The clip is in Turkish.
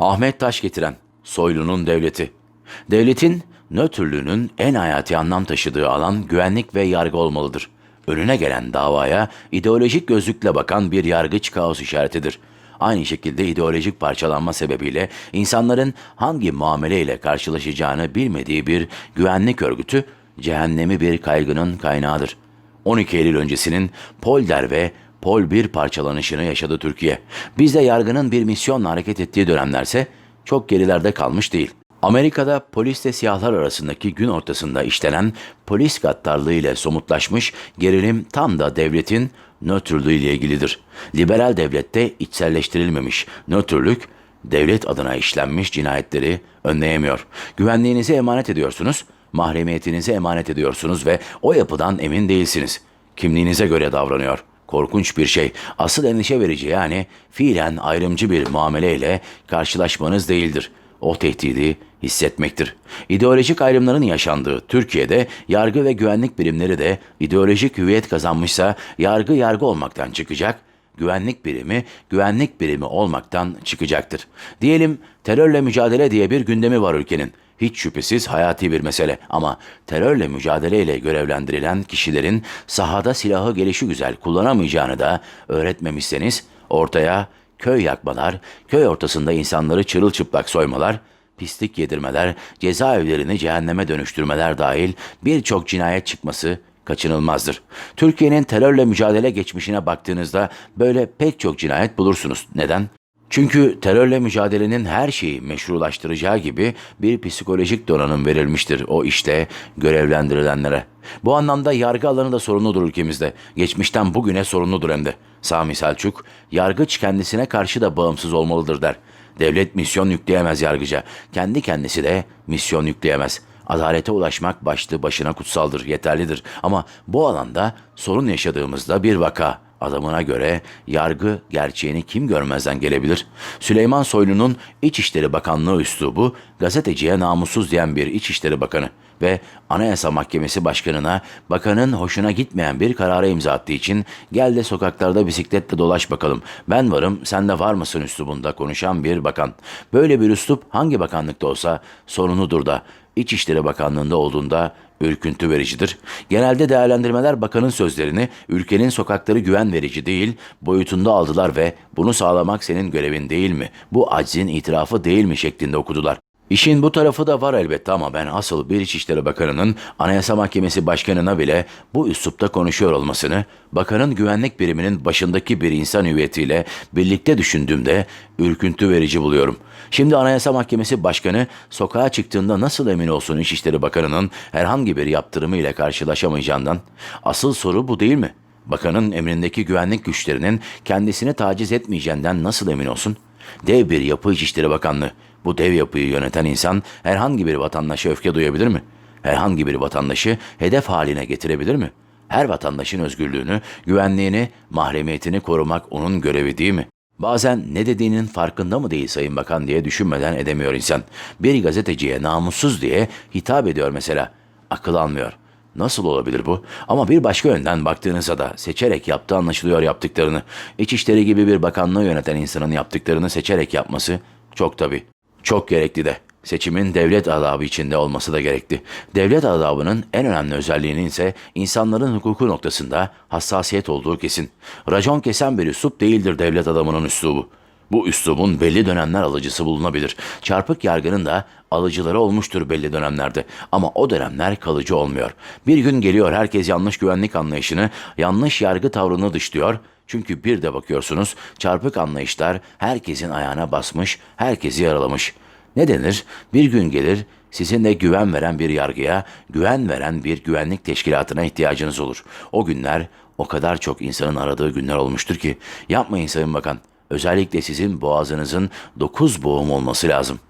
Ahmet Taş getiren Soylu'nun devleti. Devletin nötrlüğünün en hayati anlam taşıdığı alan güvenlik ve yargı olmalıdır. Önüne gelen davaya ideolojik gözlükle bakan bir yargıç kaos işaretidir. Aynı şekilde ideolojik parçalanma sebebiyle insanların hangi muameleyle karşılaşacağını bilmediği bir güvenlik örgütü cehennemi bir kaygının kaynağıdır. 12 Eylül öncesinin Polder ve Pol 1 parçalanışını yaşadı Türkiye. Bizde yargının bir misyonla hareket ettiği dönemlerse çok gerilerde kalmış değil. Amerika'da polisle siyahlar arasındaki gün ortasında işlenen polis gaddarlığı ile somutlaşmış gerilim tam da devletin nötrlüğü ile ilgilidir. Liberal devlette içselleştirilmemiş nötrlük devlet adına işlenmiş cinayetleri önleyemiyor. Güvenliğinizi emanet ediyorsunuz, mahremiyetinizi emanet ediyorsunuz ve o yapıdan emin değilsiniz. Kimliğinize göre davranıyor. Korkunç bir şey. Asıl endişe verici yani fiilen ayrımcı bir muameleyle karşılaşmanız değildir. O tehdidi hissetmektir. İdeolojik ayrımların yaşandığı Türkiye'de yargı ve güvenlik birimleri de ideolojik hüviyet kazanmışsa yargı yargı olmaktan çıkacak, güvenlik birimi güvenlik birimi olmaktan çıkacaktır. Diyelim terörle mücadele diye bir gündemi var ülkenin. Hiç şüphesiz hayati bir mesele ama terörle mücadeleyle görevlendirilen kişilerin sahada silahı gelişi güzel kullanamayacağını da öğretmemişseniz ortaya köy yakmalar, köy ortasında insanları çırılçıplak soymalar, pislik yedirmeler, cezaevlerini cehenneme dönüştürmeler dahil birçok cinayet çıkması kaçınılmazdır. Türkiye'nin terörle mücadele geçmişine baktığınızda böyle pek çok cinayet bulursunuz. Neden? Çünkü terörle mücadelenin her şeyi meşrulaştıracağı gibi bir psikolojik donanım verilmiştir o işte görevlendirilenlere. Bu anlamda yargı alanı da sorunludur ülkemizde. Geçmişten bugüne sorunludur hem de. Sami Selçuk, yargıç kendisine karşı da bağımsız olmalıdır der. Devlet misyon yükleyemez yargıca. Kendi kendisi de misyon yükleyemez. Adalete ulaşmak başlı başına kutsaldır, yeterlidir. Ama bu alanda sorun yaşadığımızda bir vaka, adamına göre yargı gerçeğini kim görmezden gelebilir? Süleyman Soylu'nun İçişleri Bakanlığı üslubu gazeteciye namussuz diyen bir İçişleri Bakanı ve Anayasa Mahkemesi Başkanı'na bakanın hoşuna gitmeyen bir karara imza attığı için gel de sokaklarda bisikletle dolaş bakalım. Ben varım sen de var mısın üslubunda konuşan bir bakan. Böyle bir üslup hangi bakanlıkta olsa sorunudur da İçişleri Bakanlığı'nda olduğunda ürküntü vericidir. Genelde değerlendirmeler bakanın sözlerini ülkenin sokakları güven verici değil boyutunda aldılar ve bunu sağlamak senin görevin değil mi? Bu aczin itirafı değil mi şeklinde okudular. İşin bu tarafı da var elbette ama ben asıl bir İçişleri Bakanı'nın Anayasa Mahkemesi Başkanı'na bile bu üslupta konuşuyor olmasını, bakanın güvenlik biriminin başındaki bir insan hüviyetiyle birlikte düşündüğümde ürküntü verici buluyorum. Şimdi Anayasa Mahkemesi Başkanı sokağa çıktığında nasıl emin olsun İçişleri Bakanı'nın herhangi bir yaptırımı ile karşılaşamayacağından? Asıl soru bu değil mi? Bakanın emrindeki güvenlik güçlerinin kendisini taciz etmeyeceğinden nasıl emin olsun? Dev bir yapı İçişleri Bakanlığı. Bu dev yapıyı yöneten insan herhangi bir vatandaşa öfke duyabilir mi? Herhangi bir vatandaşı hedef haline getirebilir mi? Her vatandaşın özgürlüğünü, güvenliğini, mahremiyetini korumak onun görevi değil mi? Bazen ne dediğinin farkında mı değil Sayın Bakan diye düşünmeden edemiyor insan. Bir gazeteciye namussuz diye hitap ediyor mesela. Akıl almıyor. Nasıl olabilir bu? Ama bir başka yönden baktığınızda da seçerek yaptığı anlaşılıyor yaptıklarını. İçişleri gibi bir bakanlığı yöneten insanın yaptıklarını seçerek yapması çok tabii. Çok gerekli de. Seçimin devlet adabı içinde olması da gerekli. Devlet adabının en önemli özelliğinin ise insanların hukuku noktasında hassasiyet olduğu kesin. Racon kesen bir üslup değildir devlet adamının üslubu. Bu üslubun belli dönemler alıcısı bulunabilir. Çarpık yargının da alıcıları olmuştur belli dönemlerde. Ama o dönemler kalıcı olmuyor. Bir gün geliyor herkes yanlış güvenlik anlayışını, yanlış yargı tavrını dışlıyor. Çünkü bir de bakıyorsunuz çarpık anlayışlar herkesin ayağına basmış, herkesi yaralamış. Ne denir? Bir gün gelir sizin de güven veren bir yargıya, güven veren bir güvenlik teşkilatına ihtiyacınız olur. O günler o kadar çok insanın aradığı günler olmuştur ki yapmayın Sayın Bakan. Özellikle sizin boğazınızın dokuz boğum olması lazım.